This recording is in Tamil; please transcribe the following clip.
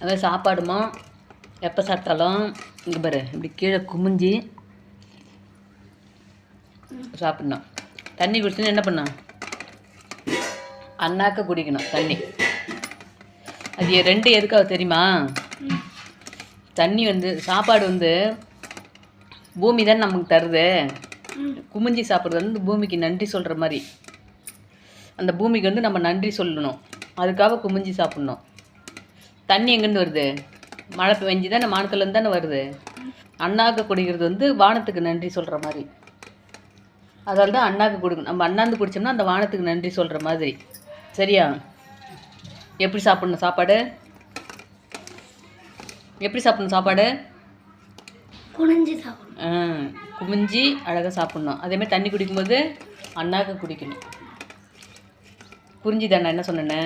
அதாவது சாப்பாடுமா எப்போ சாப்பிட்டாலும் இங்கே பாரு இப்படி கீழே குமிஞ்சி சாப்பிட்ணும். தண்ணி குடிச்சுன்னு என்ன பண்ணும் அண்ணாக்க குடிக்கணும் தண்ணி. அது ரெண்டு எதுக்காக தெரியுமா? தண்ணி வந்து சாப்பாடு வந்து பூமி தான் நமக்கு தருது. குமிஞ்சி சாப்பிட்றது வந்து பூமிக்கு நன்றி சொல்கிற மாதிரி. அந்த பூமிக்கு வந்து நம்ம நன்றி சொல்லணும். அதுக்காக குமிஞ்சி சாப்பிட்ணும். தண்ணி எங்கேருந்து வருது? மழை பெஞ்சு தானே வானத்துலேருந்து தானே வருது? அண்ணாக்கு குடிக்கிறது வந்து வானத்துக்கு நன்றி சொல்கிற மாதிரி. அதால தான் அண்ணாக்கு கொடுக்கணும் நம்ம அண்ணாந்து குடிச்சோம்னா அந்த வானத்துக்கு நன்றி சொல்கிற மாதிரி. சரியா? எப்படி சாப்பிடணும் சாப்பாடு? எப்படி சாப்பிடணும் சாப்பாடு? குனிஞ்சு சாப்பிடணும். ஆ, குமிஞ்சி அழகாக சாப்பிட்ணும். அதேமாதிரி தண்ணி குடிக்கும்போது அண்ணாக்கு குடிக்கணும். புரிஞ்சுதா நான் என்ன சொன்னேன்னு.